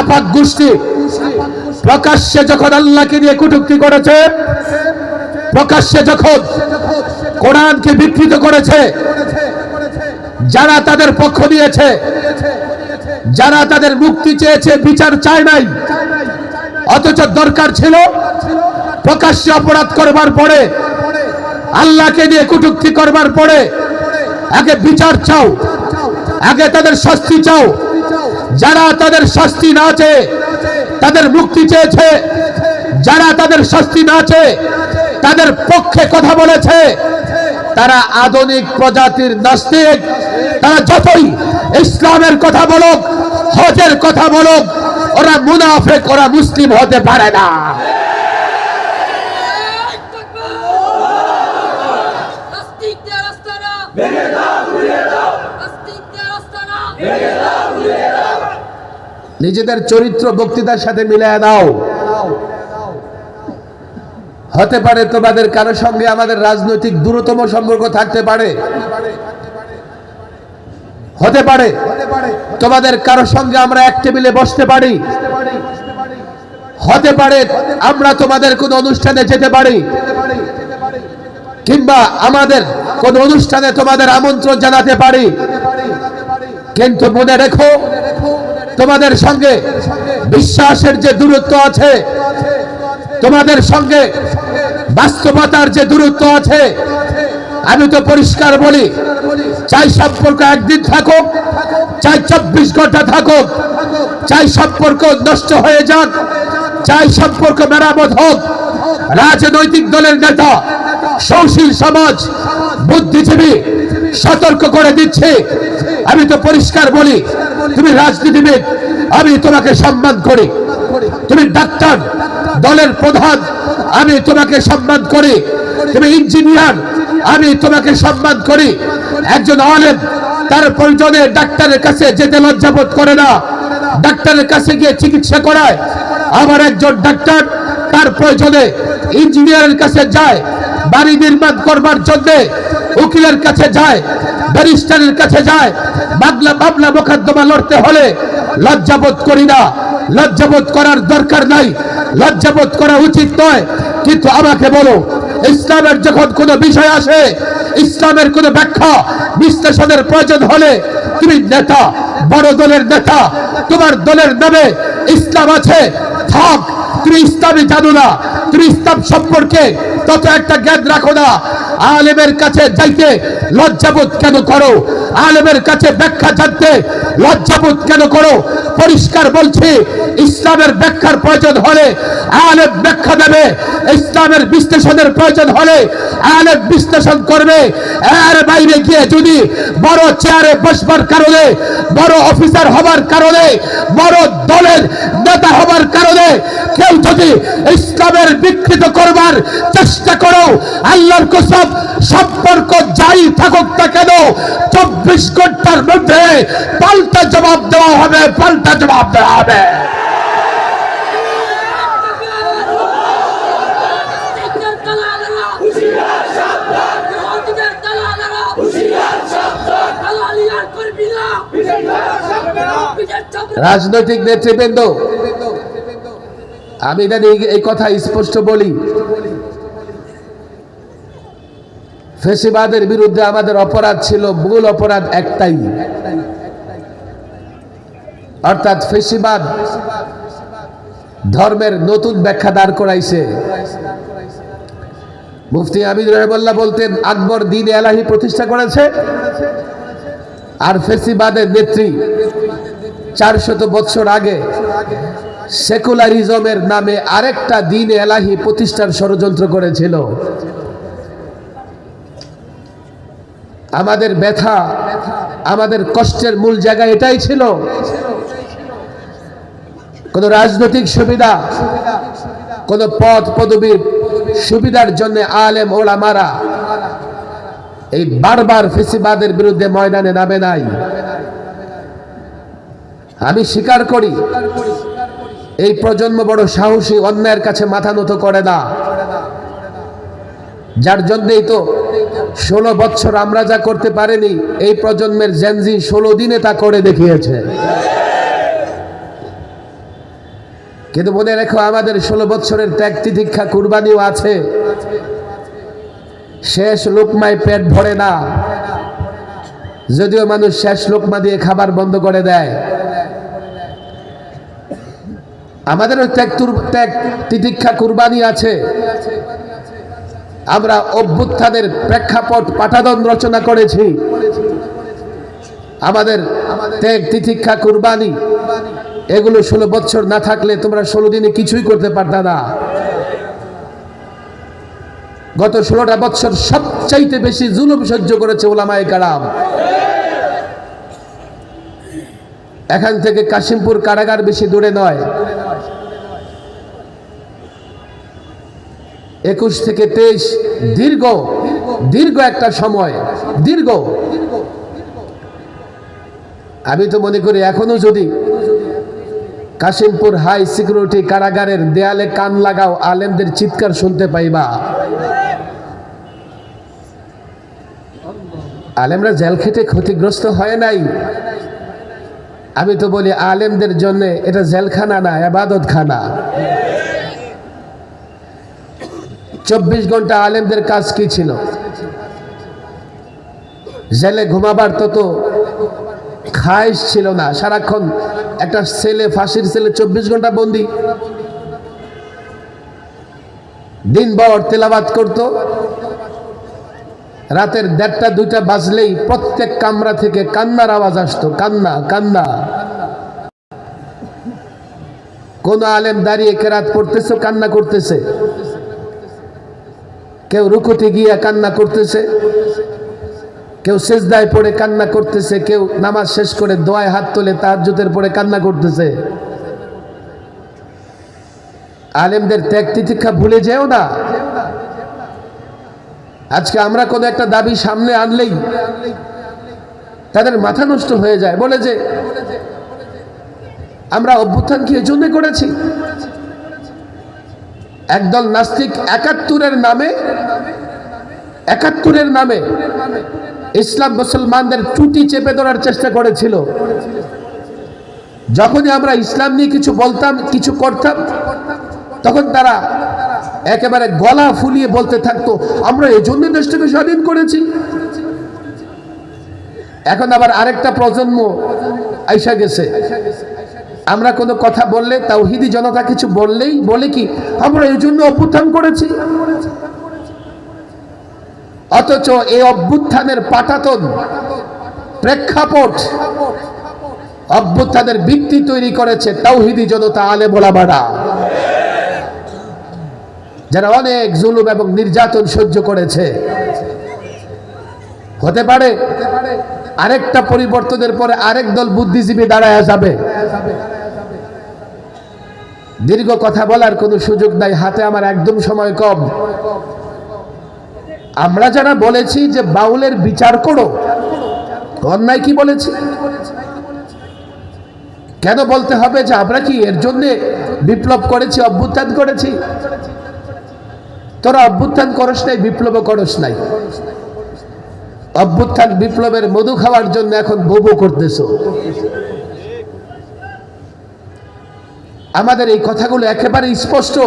আপাত গোষ্ঠী প্রকাশ্যে যখন আল্লাহকে নিয়ে কটূক্তি করেছে, প্রকাশ্যে যখন কোরআনকে বিকৃত করেছে, যারা তাদের পক্ষ নিয়েছে, যারা তাদের মুক্তি চেয়েছে, বিচার চায় নাই, অথচ দরকার ছিল প্রকাশ্যে অপরাধ করবার পরে, আল্লাহকে নিয়ে কটূক্তি করবার পরে, আগে বিচার চাও, আগে তাদের শাস্তি চাও যারা তাদের শাস্তি না চেয়ে তাদের মুক্তি চেয়েছে, যারা তাদের শাস্তি না চেয়ে তাদের পক্ষে কথা বলেছে, তারা আধুনিক প্রজাতির নাস্তিক। তারা যতই ইসলামের কথা বলুক, হজের কথা বলুক, ওরা মুনাফেক, ওরা মুসলিম হতে পারে না নাস্তিক দের আস্তানা নাস্তিক দের আস্তানা নিজেদের চরিত্র বক্তৃতার সাথে মিলিয়ে দাও। হতে পারে তোমাদের কারও সঙ্গে আমাদের রাজনৈতিক দূরতম সম্পর্ক থাকতে পারে। হতে পারে তোমাদের কারও সঙ্গে আমরা এক টেবিলে বসতে পারি। হতে পারে আমরা তোমাদের কোন অনুষ্ঠানে যেতে পারি। কিংবা আমাদের কোন অনুষ্ঠানে তোমাদের আমন্ত্রণ জানাতে পারি। কিন্তু মনে রেখো তোমাদের সঙ্গে বিশ্বাসের যে দূরত্ব আছে, তোমাদের সঙ্গে বাস্তবতার যে দূরত্ব আছে, আমি তো পরিষ্কার বলি, চাই সম্পর্ক একদিন থাকুক, চাই চব্বিশ ঘণ্টা থাকুক, চাই সম্পর্ক নষ্ট হয়ে যাক, চাই সম্পর্ক মেরামত হোক। রাজনৈতিক দলের নেতা সৌশীল সমাজ বুদ্ধিজীবী সতর্ক করে দিচ্ছে। আমি তো পরিষ্কার বলি, তুমি রাজনীতিবিদ, আমি তোমাকে সম্মান করি। তুমি ডাক্তার, দলের প্রধান, আমি তোমাকে সম্মান করি। তুমি ইঞ্জিনিয়ার, আমি তোমাকে সম্মান করি। একজন আলেম, তার প্রয়োজনে ডাক্তারের কাছে যেতে লজ্জাবোধ করে না। ডাক্তারের কাছে গিয়ে চিকিৎসা করায়। আবার একজন ডাক্তার, তার প্রয়োজনে ইঞ্জিনিয়ারের কাছে যায়। বাড়ি নির্মাণ করবার জন্য উকিলের কাছে যায়, ব্যারিস্টারের কাছে যায় বাংলা মামলা মোকদ্দমা লড়তে হলে লজ্জাবোধ করি না। লজ্জাবোধ করার দরকার নাই, লজ্জাবোধ করা উচিত নয়। কিন্তু আমাকে বলো, ইসলামের যখন কোনো বিষয় আসে, ইসলামের কোনো ব্যাখ্যা বিশ্লেষণের প্রয়োজন হলে তুমি নেতা, বড় দলের নেতা, তোমার দলের নামে ইসলাম আছে, থাক। তুমি জানো না। তুমি সম্পর্কে তত একটা জ্ঞান রাখো না। আলেমের কাছে যাইতে লজ্জাবোধ কেন করো? আলেমের কাছে ব্যাখ্যা জানতে লজ্জাবোধ কেন করো? পরিষ্কার বলছি, ইসলামের ব্যাখ্যার প্রয়োজন হলে আলেম ব্যাখ্যা দেবে। ইসলামের বিশ্লেষণের প্রয়োজন হলে আলেম বিশ্লেষণ করবে। এর বাইরে গিয়ে যদি বড় চেয়ারে বসবার কারণে, বড় অফিসার হবার কারণে, বড় দলের নেতা হবার কারণে কেউ যদি ইসলামের বিকৃত করবার চেষ্টা করো, আল্লাহর কসম, সম্পর্ক যাই থাকুক না কেন, চব্বিশ ঘণ্টার মধ্যে পাল্টা জবাব দেওয়া হবে, পাল্টা জবাব দেওয়া হবে। রাজনৈতিক নেতৃবৃন্দ আমি জানি এই কথা স্পষ্ট বলি। ফেসিবাদের বিরুদ্ধে আমাদের অপরাধ ছিল মূল অপরাধ একটাই। অর্থাৎ ফেসিবাদ ধর্মের নতুন ব্যাখ্যা দাঁড় করাইছে। মুফতি আমির রহমাল্লাহ বলতেন, আকবর দিন এলাহি প্রতিষ্ঠা করেছে আর ফেসিবাদের নেত্রী চারশত বৎসর আগে সেকুলারিজমের নামে আরেকটা দিন এলাহি প্রতিষ্ঠার ষড়যন্ত্র করেছিল। আমাদের ব্যথা, আমাদের কষ্টের মূল জায়গা এটাই ছিল। কোন রাজনৈতিক সুবিধা, কোন পদ পদবীর সুবিধার জন্য আলেম ওলামারা এই বারবার ফেসিবাদের বিরুদ্ধে ময়দানে নামে নাই। আমি স্বীকার করি এই প্রজন্ম বড় সাহসী, অন্যায়ের কাছে মাথা নত করে না। যার জন্যই তো ষোলো বছর আমরা যা করতে পারিনি, এই প্রজন্মের জেনজি ষোলো দিনে তা করে দেখিয়েছে। কিন্তু মনে রেখো, আমাদের ষোলো বছরের ত্যাগ তিতিক্ষা কুরবানিও আছে। শেষ লোকমায় পেট ভরে না। যদিও মানুষ শেষ লোকমা দিয়ে খাবার বন্ধ করে দেয়। আমাদেরও ত্যাগ তুর- ত্যাগ তিতিক্ষা কুরবানি আছে। আমরা অভ্যুত্থানের প্রেক্ষাপট পাঠাদন রচনা করেছি। আমাদের ত্যাগ তিতিক্ষা কুরবানি, এগুলো ষোলো বছর না থাকলে তোমরা ষোলো দিনে কিছুই করতে পারতা না। গত ষোলোটা বছর সবচাইতে বেশি জুলুম সহ্য করেছে ওলামায় কারাম। এখান থেকে কাশিমপুর কারাগার বেশি দূরে নয়। একুশ থেকে তেইশ, দীর্ঘ দীর্ঘ একটা সময়, দীর্ঘ। আমি তো মনে করি এখনও যদি কাশিমপুর হাই সিকিউরিটি কারাগারের দেয়ালে কান লাগাও, আলেমদের চিৎকার শুনতে পাইবা। আলেমরা জেল খেটে ক্ষতিগ্রস্ত হয় নাই। আমি তো বলি আলেমদের জন্য এটা জেলখানা না আবাদত খানা চব্বিশ ঘণ্টা আলেমদের কাজ কি ছিল? জেলে ঘুমাবার তত খাইশ ছিল না। সারাক্ষণ একটা ছেলে, ফাঁসির ছেলে, চব্বিশ ঘণ্টা বন্দি। দিন দিনভর তেলাবাদ করত। রাতের দেড়টা, দুইটা বাজলেই প্রত্যেক কামরা থেকে কান্নার আওয়াজ আসতো, কান্না কান্না। কোন আলেম দাঁড়িয়ে কেরাত পড়তেছে, কান্না করতেছে? কেউ রুকুতে গিয়ে কান্না করতেছে, কেউ সেজদায় পড়ে কান্না করতেছে, কেউ নামাজ শেষ করে দোয়ায় হাত তোলে, তাহাজ্জুদের পরে কান্না করতেছে। আলেমদের ত্যাগ তিতিক্ষা ভুলে যেও না। আজকে আমরা কোনো একটা দাবি সামনে আনলেই তাদের মাথা নষ্ট হয়ে যায়। বলে যে, আমরা অভ্যুত্থান কি এজন্য করেছি। একদল নাস্তিক একাত্তরের নামে একাত্তরের নামে ইসলাম মুসলমানদের ত্রুটি চেপে ধরার চেষ্টা করেছিল। যখনই আমরা ইসলাম নিয়ে কিছু বলতাম, কিছু করতাম, তখন তারা একেবারে গলা ফুলিয়ে বলতে থাকতো, আমরা এই জন্য দেশটাকে স্বাধীন করেছি। এখন আবার আরেকটা প্রজন্ম আইসা গেছে। আমরা কোনো কথা বললে, তাওহিদি জনতা কিছু বললেই বলে কি, আমরা এই জন্য অভ্যুত্থান করেছি। অথচ এই অভ্যুত্থানের পাটাতন, প্রেক্ষাপট, অভ্যুত্থানের ভিত্তি তৈরি করেছে তাওহিদি জনতা আলে মোলামারা যারা অনেক জুলুম এবং নির্যাতন সহ্য করেছে। হতে পারে, আরেকটা পরিবর্তনের পরে আরেক দল বুদ্ধিজীবী দাঁড়ায় যাবে। দীর্ঘ কথা বলার কোনো সুযোগ নাই, হাতে আমার একদম সময় কম। আমরা যারা বলেছি যে বাউলের বিচার করো, অন্যায় কি বলেছি? কেন বলতে হবে যে আমরা কি এর জন্য বিপ্লব করেছি, অভ্যুত্থান করেছি? তোরা অভ্যুত্থান করস নাই বিপ্লব করস নাই। অভ্যুত্থান বিপ্লবের মধু খাওয়ার জন্য এখন ববু করতেছ। আমাদের এই কথাগুলো একেবারে স্পষ্ট।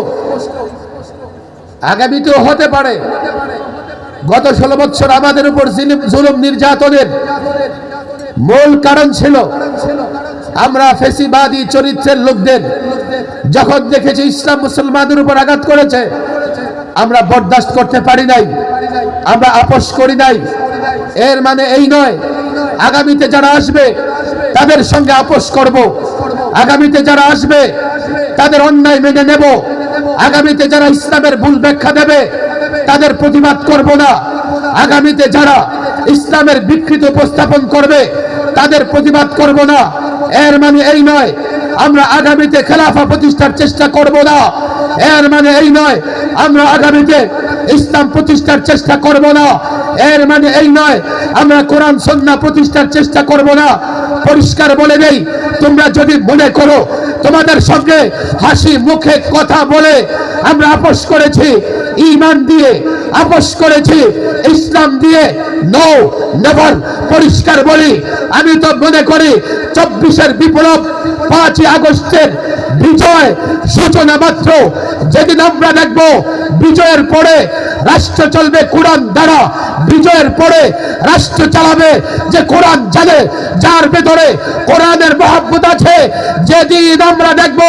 আগামীতেও হতে পারে। গত ষোলো বছর আমাদের উপর জিলিম- নির্যাতনের মূল কারণ ছিল আমরা ফেসিবাদী চরিত্রের লোকদের। যখন দেখেছি ইসলাম মুসলমানদের উপর আঘাত করেছে, আমরা বরদাস্ত করতে পারি নাই, আমরা আপোষ করি নাই। এর মানে এই নয়, আগামীতে যারা আসবে তাদের সঙ্গে আপোষ করব। আগামীতে যারা আসবে, তাদের অন্যায় মেনে নেব। আগামীতে যারা ইসলামের ভুল ব্যাখ্যা দেবে, তাদের প্রতিবাদ করব না। আগামীতে যারা ইসলামের বিকৃত উপস্থাপন করবে, তাদের প্রতিবাদ করব না। এর মানে এই নয়, আমরা আগামীতে খেলাফা প্রতিষ্ঠার চেষ্টা করব না। এর মানে এই নয়, আমরা আগামীতে ইসলাম প্রতিষ্ঠার চেষ্টা করব না। এর মানে এই নয়, আমরা কোরআন সন্না প্রতিষ্ঠার চেষ্টা করব না। পরিষ্কার বলে দেই, তোমরা যদি মনে করো, তোমাদের সঙ্গে হাসি মুখে কথা বলে আমরা আপোষ করেছি ইমান দিয়ে আপোষ করেছি, ইসলাম দিয়ে নো নেভার পরিষ্কার বলি। আমি তো মনে করি, চব্বিশের বিপ্লব পাঁচই আগস্টের বিজয় সূচনা মাত্র। যেদিন আমরা দেখব বিজয়ের পরে রাষ্ট্র চলবে কোরআন দ্বারা, বিজয়ের পরে রাষ্ট্র চালাবে যে কোরআন জানে, যার ভেতরে কোরআনের মহাব্বত আছে। যেদিন আমরা দেখব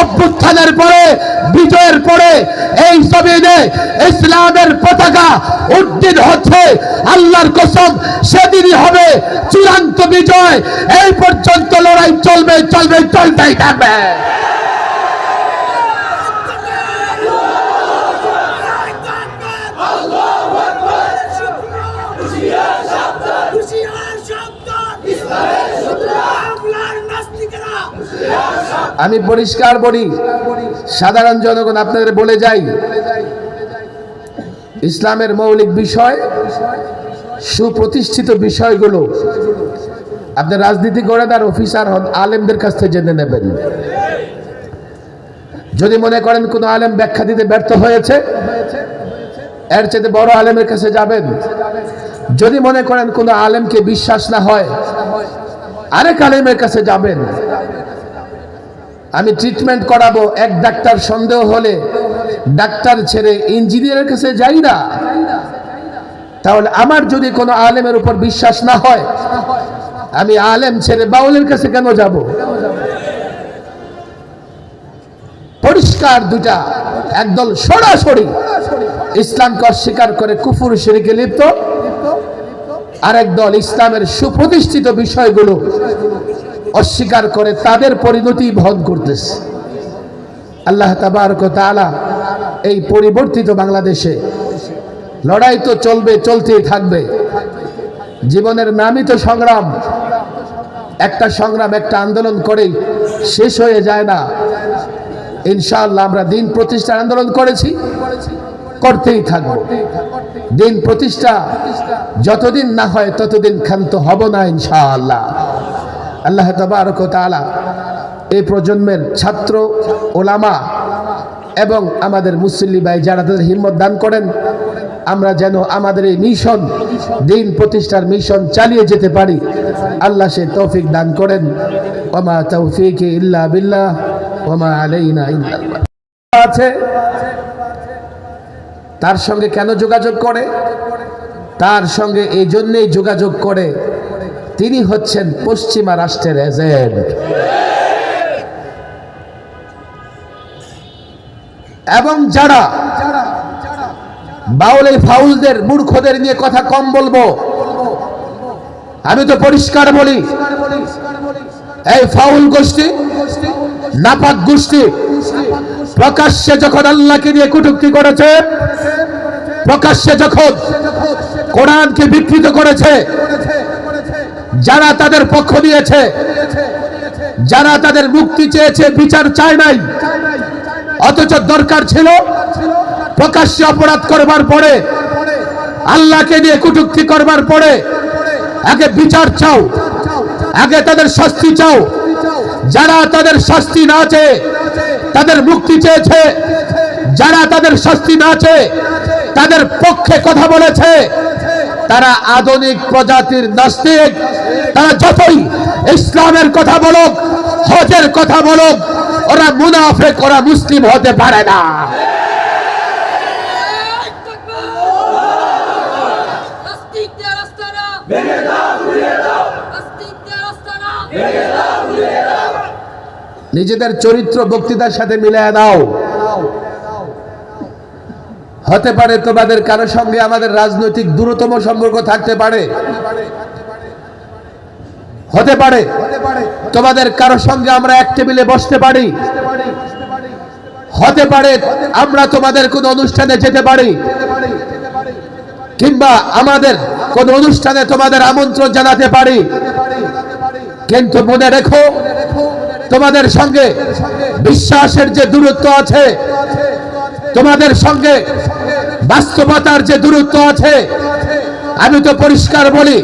অভ্যুত্থানের পরে, বিজয়ের পরে এই জমিনে ইসলামের পতাকা উদ্দিন হচ্ছে, আল্লাহর কসম, সেদিনই হবে চূড়ান্ত বিজয়। এই পর্যন্ত লড়াই চলবে চলবে, চলতেই থাকবে। আমি পরিষ্কার বলি, সাধারণ জনগণ আপনাদের বলে যাই, ইসলামের মৌলিক বিষয়, সুপ্রতিষ্ঠিত বিষয়গুলো আপনি রাজনীতি করেন আর অফিসার হন, আলেমদের কাছ থেকে জেনে নেবেন। যদি মনে করেন কোনো আলেম ব্যাখ্যা দিতে ব্যর্থ হয়েছে, এর চেয়ে বড় আলেমের কাছে যাবেন। যদি মনে করেন কোনো আলেমকে বিশ্বাস না হয়, আরেক আলেমের কাছে যাবেন। আমি ট্রিটমেন্ট করাবো, এক ডাক্তার সন্দেহ হলে ডাক্তার ছেড়ে ইঞ্জিনিয়ারের কাছে যাই না। তাহলে আমার যদি কোনো আলেমের উপর বিশ্বাস না হয়, আমি আলেম ছেড়ে বাউলের কাছে কেন যাব? পরিষ্কার দুটা একদল সরাসরি ইসলামকে অস্বীকার করে কুফুর শরীকে লিপ্ত আরেক দল ইসলামের সুপ্রতিষ্ঠিত বিষয়গুলো অস্বীকার করে তাদের পরিণতি বহন করতেছে। আল্লাহ তাবারক তাআলা এই পরিবর্তিত বাংলাদেশে লড়াই তো চলবে, চলতেই থাকবে। জীবনের নামই তো সংগ্রাম, একটা সংগ্রাম, একটা আন্দোলন করেই শেষ হয়ে যায় না। ইনশাআল্লাহ আমরা দিন প্রতিষ্ঠার আন্দোলন করেছি, করতেই থাকব। দিন প্রতিষ্ঠা যতদিন না হয় ততদিন ক্ষান্ত হব না ইনশাআল্লাহ। আল্লাহ তবারক তাআলা এই প্রজন্মের ছাত্র, ওলামা এবং আমাদের মুসল্লি ভাই যারা তাদের হিম্মত দান করেন, আমরা যেন আমাদের এই মিশন, দিন প্রতিষ্ঠার মিশন চালিয়ে যেতে পারি। আল্লাহ সে তৌফিক দান করেন। ওমা তৌফিক ইল্লা বিল্লাহ ওমা আলাইনা। আছে। তার সঙ্গে কেন যোগাযোগ করে? তার সঙ্গে এই জন্যেই যোগাযোগ করে তিনি হচ্ছেন পশ্চিমা রাষ্ট্রের এজেন্ট। এবং যারা বাউলে ফাউলদের, মূর্খদের নিয়ে কথা কম বলব, আমি তো পরিষ্কার বলি, এই ফাউল গোষ্ঠী, নাপাক গোষ্ঠী, প্রকাশ্যে যখন আল্লাহকে নিয়ে কুটুক্তি করেছে, প্রকাশ্যে যখন কোরআনকে বিকৃত করেছে যারা তাদের পক্ষ দিয়েছে, যারা তাদের মুক্তি চেয়েছে, বিচার চায় নাই। অথচ দরকার ছিল প্রকাশ্যে অপরাধ করবার পরে, আল্লাহকে নিয়ে কুটুক্তি করবার পরে, আগে বিচার চাও, আগে তাদের শাস্তি চাও। যারা তাদের শাস্তি না চেয়ে, তাদের মুক্তি চেয়েছে, যারা তাদের শাস্তি না চেয়ে, তাদের পক্ষে কথা বলেছে তারা আধুনিক প্রজাতির নাস্তিক। তারা যতই ইসলামের কথা বলুক, হজের কথা বলুক, ওরা মুনাফেক, ওরা মুসলিম হতে পারে না। নিজেদের চরিত্র বক্তৃতার সাথে মিলিয়ে দাও। হতে পারে তোমাদের কারও সঙ্গে আমাদের রাজনৈতিক দূরতম সম্পর্ক থাকতে পারে। হতে পারে তোমাদের কারও সঙ্গে আমরা এক টেবিলে বসতে পারি। হতে পারে আমরা তোমাদের কোন অনুষ্ঠানে যেতে পারি। কিংবা আমাদের কোন অনুষ্ঠানে তোমাদের আমন্ত্রণ জানাতে পারি। কিন্তু মনে রেখো, তোমাদের সঙ্গে বিশ্বাসের যে দূরত্ব আছে তোমাদের সঙ্গে বাস্তবতার যে দূরত্ব আছে, আমি তো পরিষ্কার বলি,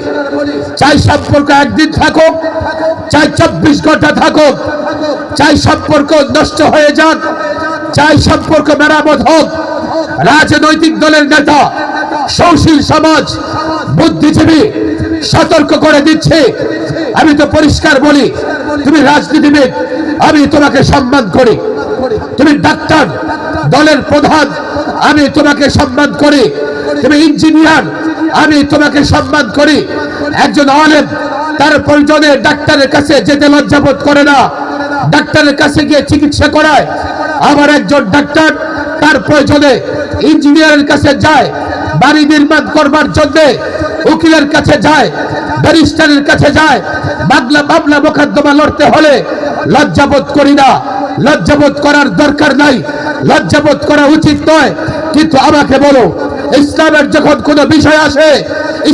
চাই সম্পর্ক একদিন থাকুক, চাই চব্বিশ ঘণ্টা থাকুক, চাই সম্পর্ক নষ্ট হয়ে যাক, চাই সম্পর্ক মেরামত হোক। রাজনৈতিক দলের নেতা, সৌশীল সমাজ, বুদ্ধিজীবী, সতর্ক করে দিচ্ছে। আমি তো পরিষ্কার বলি, তুমি রাজনীতিবিদ, আমি তোমাকে সম্মান করি। তুমি ডাক্তার দলের প্রধান, আমি তোমাকে সম্মান করি। তুমি ইঞ্জিনিয়ার আমি তোমাকে সম্মান করি। একজন আলেম, তার প্রয়োজনে ডাক্তারের কাছে যেতে লজ্জাবোধ করে না। ডাক্তারের কাছে গিয়ে চিকিৎসা করায়। আবার একজন ডাক্তার, তার প্রয়োজনে ইঞ্জিনিয়ারের কাছে যায়। বাড়ি নির্মাণ করবার জন্য উকিলের কাছে যায়, ব্যারিস্টারের কাছে যায়। মামলা মামলা মোকদ্দমা লড়তে হলে লজ্জাবোধ করি না। লজ্জাবোধ করার দরকার নাই। লজ্জাবোধ করা উচিত নয়। কিন্তু আমাকে বলো, ইসলামের যখন কোনো বিষয় আসে,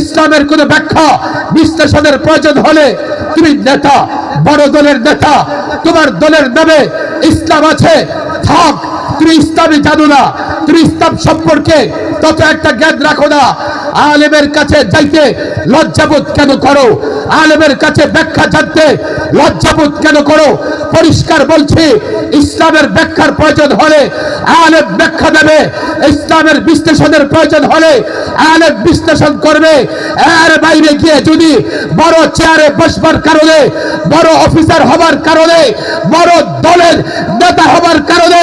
ইসলামের কোনো ব্যাখ্যা বিশ্লেষণের প্রয়োজন হলে তুমি নেতা, বড় দলের নেতা, তোমার দলের নামে ইসলাম আছে, থাক, তুমি ইসলামই জানো না। তুমি ইসলাম সম্পর্কে তত একটা জ্ঞান রাখো না। আলেমের কাছে যাইতে লজ্জাবোধ কেন করো? আলেমের কাছে ব্যাখ্যা জানতে লজ্জাবোধ কেন করো? পরিষ্কার বলছি, ইসলামের ব্যাখ্যার প্রয়োজন হলে আলেম ব্যাখ্যা দেবে। ইসলামের বিশ্লেষণের প্রয়োজন হলে আলেম বিশ্লেষণ করবে। এর বাইরে গিয়ে যদি বড় চেয়ারে বসবার কারণে, বড় অফিসার হবার কারণে, বড় দলের নেতা হবার কারণে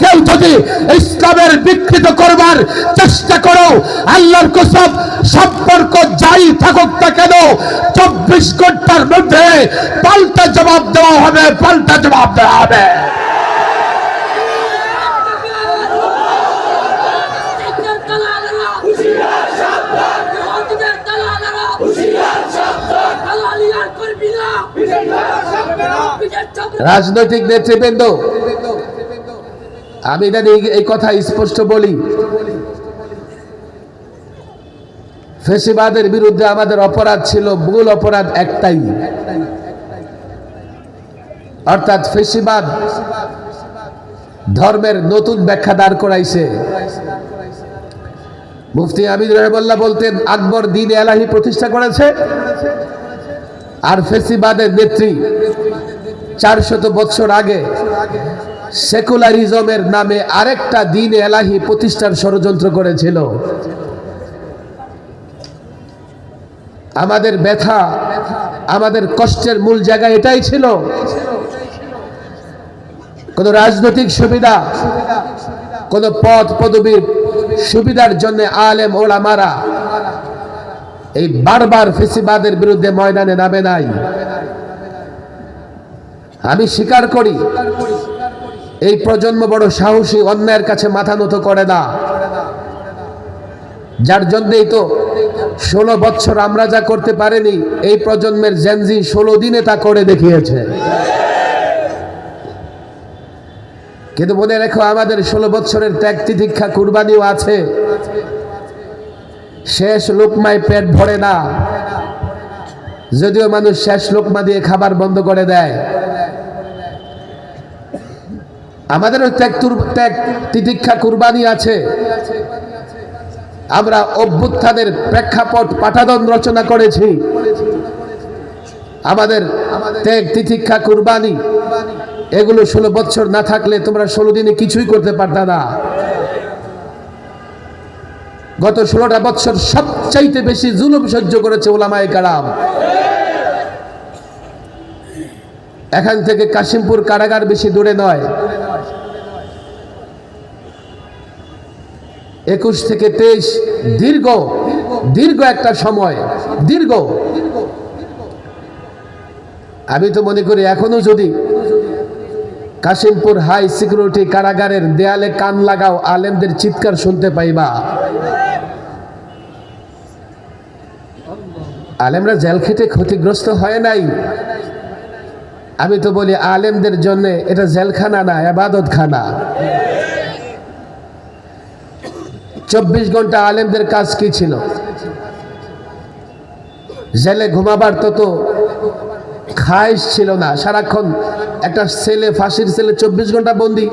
কেউ যদি ইসলামের বিকৃত করবার চেষ্টা করো, আল্লাহর কসম, সম্পর্ক যাই থাকুক না কেন? চব্বিশ ঘণ্টার মধ্যে পাল্টা জবাব দেওয়া হবে, পাল্টা জবাব দেওয়া হবে। রাজনৈতিক নেতৃবৃন্দ, আমি এই কথা স্পষ্ট বলি ফেসিবাদের বিরুদ্ধে আমাদের অপরাধ ছিল মূল অপরাধ একটাই। অর্থাৎ ফেসিবাদ ধর্মের নতুন ব্যাখ্যা দাঁড় করাইছে। মুফতি আমিদ রহমাল্লাহ বলতেন, আকবর দিন এলাহি প্রতিষ্ঠা করেছে আর ফেসিবাদের নেত্রী চারশত বছর আগে সেকুলারিজমের নামে আরেকটা দিন এলাহি প্রতিষ্ঠার ষড়যন্ত্র করেছিল। আমাদের ব্যথা, আমাদের কষ্টের মূল জায়গা এটাই ছিল। কোন রাজনৈতিক সুবিধা, কোন পদ পদবীর সুবিধার জন্য আলেম ওলামারা এই বারবার ফেসিবাদের বিরুদ্ধে ময়দানে নামে নাই। আমি স্বীকার করি, এই প্রজন্ম বড় সাহসী, অন্যায়ের কাছে মাথা নত করে না। যার জন্যই তো ষোলো বছর আমরা যা করতে পারিনি, এই প্রজন্মের জেনজি ষোলো দিনে তা করে দেখিয়েছে। কিন্তু মনে রেখো, আমাদের ষোলো বছরের ত্যাগ তিতিক্ষা কুরবানিও আছে। শেষ লোকমায় পেট ভরে না। যদিও মানুষ শেষ লোকমা দিয়ে খাবার বন্ধ করে দেয়। আমাদেরও ত্যাগ ত্যাগ তিতিক্ষা কুরবানি আছে। আমরা অভ্যুত্থানের প্রেক্ষাপট পাঠাদন রচনা করেছি। আমাদের ত্যাগ তিতিক্ষা কুরবানি, এগুলো ষোলো বছর না থাকলে তোমরা ষোলো দিনে কিছুই করতে পারতা না। গত ষোলোটা বছর সবচাইতে বেশি জুলুম সহ্য করেছে ওলামায় কারাম। এখান থেকে কাশিমপুর কারাগার বেশি দূরে নয়। একুশ থেকে তেইশ, দীর্ঘ দীর্ঘ একটা সময়, দীর্ঘ। আমি তো মনে করি এখনও যদি কাশিমপুর হাই সিকিউরিটি কারাগারের দেয়ালে কান লাগাও, আলেমদের চিৎকার শুনতে পাইবা। আলেমরা জেল খেটে ক্ষতিগ্রস্ত হয় নাই। আমি তো বলি আলেমদের জন্য এটা জেলখানা না আবাদত খানা চব্বিশ ঘণ্টা আলেমদের কাজ কি ছিল? জেলে ঘুমাবার তো তো খাইশ ছিল না। সারাক্ষণ একটা ছেলে, ফাঁসির ছেলে, চব্বিশ ঘণ্টা বন্দি।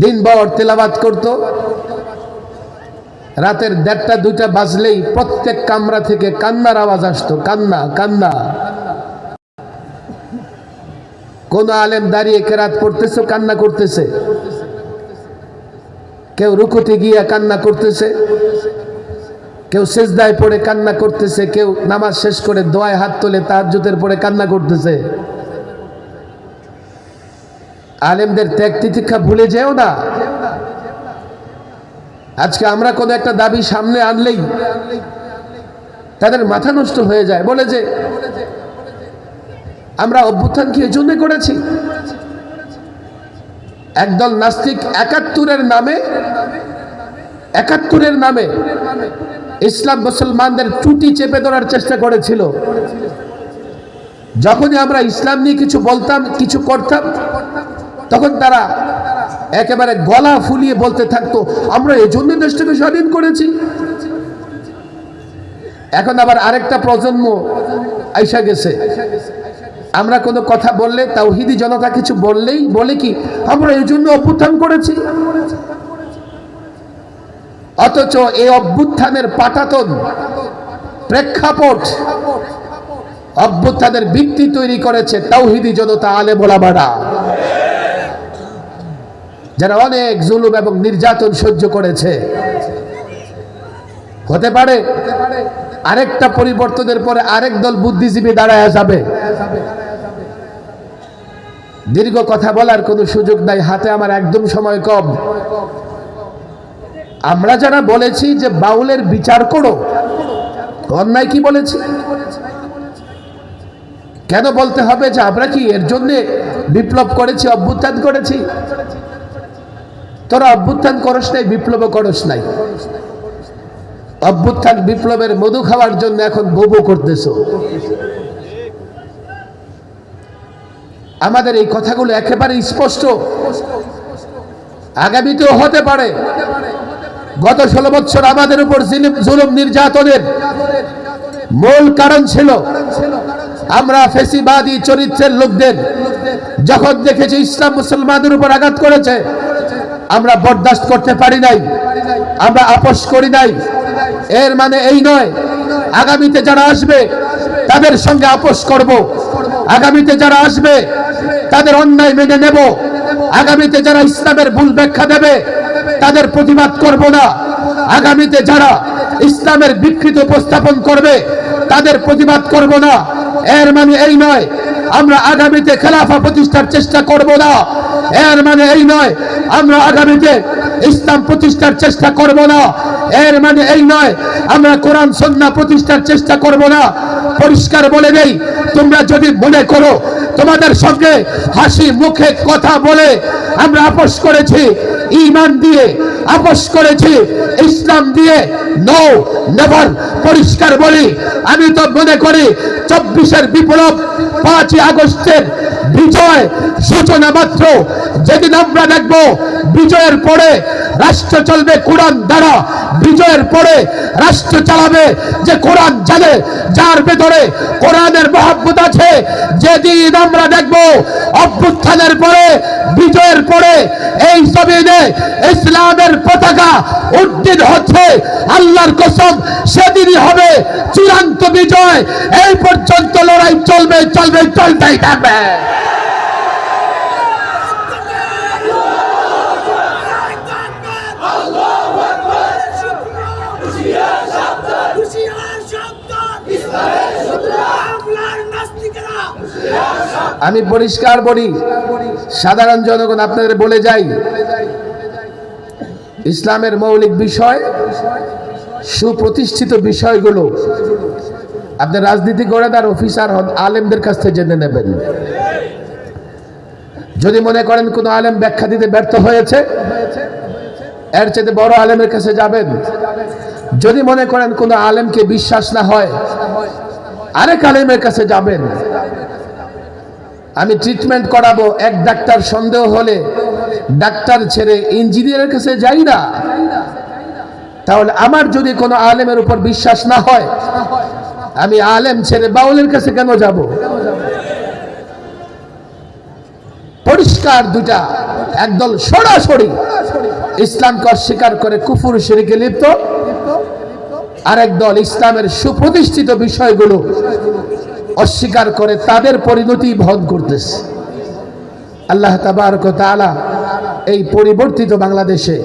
দিনভর তেলাবাদ করত। রাতের দেড়টা, দুইটা বাজলেই প্রত্যেক কামরা থেকে কান্নার আওয়াজ আসতো, কান্না কান্না। কোন আলেম দাঁড়িয়ে কেরাত পড়তেছে, কান্না করতেছে। কেউ রুকুতে গিয়ে কান্না করতেছে, কেউ সেজদায় পড়ে কান্না করতেছে, কেউ নামাজ শেষ করে দোয়ায় হাত তোলে, তাহাজ্জুদের পরে কান্না করতেছে। আলেমদের ত্যাগ তিতিক্ষা ভুলে যেও না। আজকে আমরা কোনো একটা দাবি সামনে আনলেই তাদের মাথা নষ্ট হয়ে যায়। বলে যে, আমরা অভ্যুত্থান কি এজন্য করেছি। একদল নাস্তিক একাত্তরের নামে একাত্তরের নামে ইসলাম মুসলমানদের টুটি চেপে ধরার চেষ্টা করেছিল। যখনই আমরা ইসলাম নিয়ে কিছু বলতাম, কিছু করতাম, তখন তারা একেবারে গলা ফুলিয়ে বলতে থাকতো, আমরা এজন্য দেশটাকে স্বাধীন করেছি। এখন আবার আরেকটা প্রজন্ম আইসা গেছে। আমরা কোনো কথা বললে, তাওহিদি জনতা কিছু বললেই বলে কি, আমরা এই জন্য অভ্যুত্থান করেছি। অথচ এই অভ্যুত্থানের পাটাতন, প্রেক্ষাপট, অভ্যুত্থানের ভিত্তি তৈরি করেছে তাওহিদি জনতা আলে মোলামারা যারা অনেক জুলুম এবং নির্যাতন সহ্য করেছে। হতে পারে, আরেকটা পরিবর্তনের পরে আরেক দল বুদ্ধিজীবী দাঁড়ায় যাবে। দীর্ঘ কথা বলার কোনো সুযোগ নাই, হাতে আমার একদম সময় কম। আমরা যারা বলেছি যে বাউলের বিচার করো, অন্যায় কি বলেছি? কেন বলতে হবে যে আমরা কি এর জন্য বিপ্লব করেছি, অভ্যুত্থান করেছি? তোরা অভ্যুত্থান করস নাই বিপ্লব করস নাই। অভ্যুত্থান বিপ্লবের মধু খাওয়ার জন্য এখন বোবো করতেছ। আমাদের এই কথাগুলো একেবারে স্পষ্ট। আগামীতেও হতে পারে। গত ষোলো বছর আমাদের উপর জিলিম- নির্যাতনের মূল কারণ ছিল আমরা ফেসিবাদী চরিত্রের লোকদের যখন দেখেছি ইসলাম মুসলমানদের উপর আঘাত করেছে, আমরা বরদাস্ত করতে পারি নাই, আমরা আপোষ করি নাই। এর মানে এই নয়, আগামীতে যারা আসবে তাদের সঙ্গে আপোষ করব। আগামীতে যারা আসবে, তাদের অন্যায় মেনে নেব। আগামীতে যারা ইসলামের ভুল ব্যাখ্যা দেবে, তাদের প্রতিবাদ করব না। আগামীতে যারা ইসলামের বিকৃত উপস্থাপন করবে, তাদের প্রতিবাদ করব না। এর মানে এই নয়, আমরা আগামীতে খেলাফা প্রতিষ্ঠার চেষ্টা করব না। এর মানে এই নয়, আমরা আগামীতে ইসলাম প্রতিষ্ঠার চেষ্টা করব না। এর মানে এই নয়, আমরা কোরআন সন্না প্রতিষ্ঠার চেষ্টা করব না। পরিষ্কার বলে দেই, তোমরা যদি মনে করো তোমাদের সঙ্গে হাসি মুখে কথা বলে আমরা আপোষ করেছি ইমান দিয়ে আপোষ করেছি, ইসলাম দিয়ে নো নেভার পরিষ্কার বলি, আমি তো মনে করি চব্বিশের বিপ্লব পাঁচই আগস্টের বিজয় সূচনা মাত্র, যেদিন আমরা দেখব বিজয়ের পরে রাষ্ট্র চলবে, কোরআন দ্বারা। বিজয়ের পরে রাষ্ট্র চালাবে, যে কোরআন জানে, যার ভেতরে কোরআনের মহাব্বত আছে। যেদিন আমরা দেখব, অভ্যুত্থানের পরে, বিজয়ের পরে এই জমিনে ইসলামের পতাকা উদ্দিন হচ্ছে। আল্লাহর কসম, সেদিনই হবে চূড়ান্ত বিজয়। এই পর্যন্ত লড়াই চলবে চলবে, চলতেই থাকবে। আমি পরিষ্কার বলি, সাধারণ জনগণ আপনাদের বলে যাই, ইসলামের মৌলিক বিষয়, সুপ্রতিষ্ঠিত বিষয়গুলো আপনি রাজনীতি করেন আর অফিসার হন, আলেমদের কাছ থেকে জেনে নেবেন। যদি মনে করেন কোনো আলেম ব্যাখ্যা দিতে ব্যর্থ হয়েছে, এর চেয়ে বড় আলেমের কাছে যাবেন। যদি মনে করেন কোনো আলেমকে বিশ্বাস না হয়, আরেক আলেমের কাছে যাবেন। আমি ট্রিটমেন্ট করাবো, এক ডাক্তার সন্দেহ হলে ডাক্তার ছেড়ে ইঞ্জিনিয়ারের কাছে যাই না। তাহলে আমার যদি কোনো আলেমের উপর বিশ্বাস না হয়, আমি আলেম ছেড়ে বাউলের কাছে কেন যাব? পরিষ্কার দুটা একদল সরাসরি ইসলামকে অস্বীকার করে কুফুর শরীকে লিপ্ত, আরেক দল ইসলামের সুপ্রতিষ্ঠিত বিষয়গুলো অস্বীকার করে তাদের পরিণতি বহন করতেছে। আল্লাহ তাআলা এই পরিবর্তিত বাংলাদেশে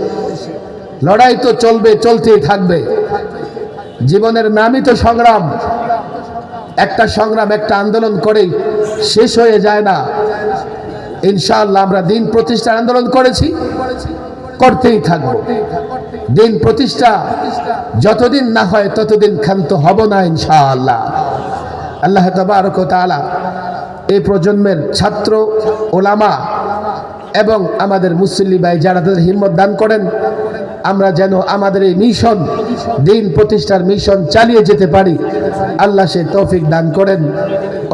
লড়াই তো চলবে, চলতেই থাকবে। জীবনের নামই তো সংগ্রাম, একটা সংগ্রাম, একটা আন্দোলন করেই শেষ হয়ে যায় না। ইনশাআল্লাহ আমরা দিন প্রতিষ্ঠার আন্দোলন করেছি, করতেই থাকব। দিন প্রতিষ্ঠা যতদিন না হয় ততদিন ক্ষান্ত হব না ইনশাআল্লাহ। আল্লাহ তালা এই প্রজন্মের ছাত্র, ওলামা এবং আমাদের মুসল্লি ভাই যারা তাদের হিম্মত দান করেন, আমরা যেন আমাদের এই মিশন, দিন প্রতিষ্ঠার মিশন চালিয়ে যেতে পারি। আল্লাহ সে তৌফিক দান করেন।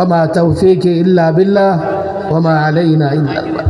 ওমা তৌফিক ইল্লা বিল্লাহ ওমা আলাইনা ইল্লাল্লাহ